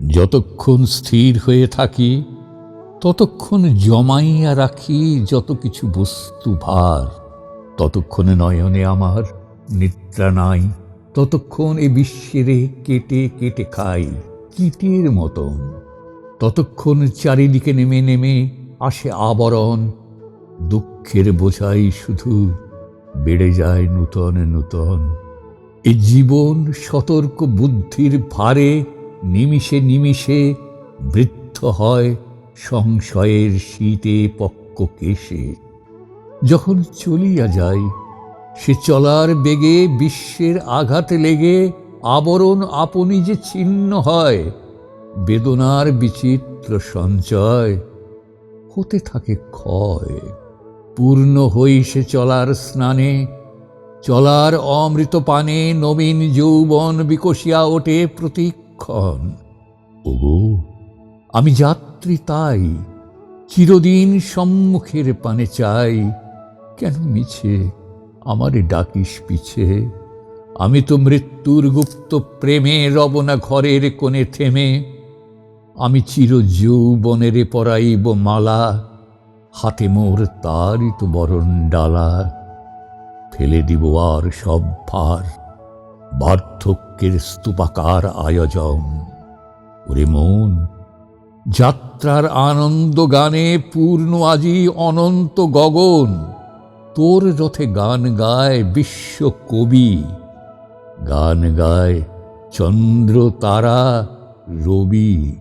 যতক্ষণ স্থির হয়ে থাকি, ততক্ষণ জমাইয়া রাখি যত কিছু বস্তু ভার। ততক্ষণে নয়নে আমার নিদ্রা নাই, ততক্ষণ এ বিশ্বেরে কেটে কেটে খাই কীটের মতন। ততক্ষণ চারিদিকে নেমে নেমে আসে আবরণ, দুঃখের বোঝাই শুধু বেড়ে যায় নূতন নূতন। এ জীবন সতর্ক বুদ্ধির ভারে নিমিষে নিমিষে বৃদ্ধ হয় সংশয়ের শীতে পক্ক কেশে যখন চলিয়া যাই সে চলার বেগে বিশ্বের আঘাত লেগে আবরণ আপনি যে ছিন্ন হয়, বেদনার বিচিত্র সঞ্চয় হতে থাকে ক্ষয়। পূর্ণ হই সে চলার স্নানে, চলার অমৃত পানে নবীন যৌবন বিকশিয়া ওঠে প্রতিক্ষণ ওগো, আমি যাত্রী তাই, চিরদিন সম্মুখের পানে চাই। কেন মিছে, আমারে ডাকিস পিছে। আমি তো মৃত্যুর গুপ্ত প্রেমে রবনা ঘরের কোণে থেমে। আমি চির যৌবনেরে পরাইব মালা, হাতে মোর তারই তো বরণ ডালা। ফেলে দিব আর সব ভার। বার্ধক্যের স্তূপাকার আয়োজন। ওরে মন, যাত্রার আনন্দ গানে পূর্ণ আজি অনন্ত গগন। তোর রথে গান গায় বিশ্ব কবি। গান গায় চন্দ্র তারা রবি।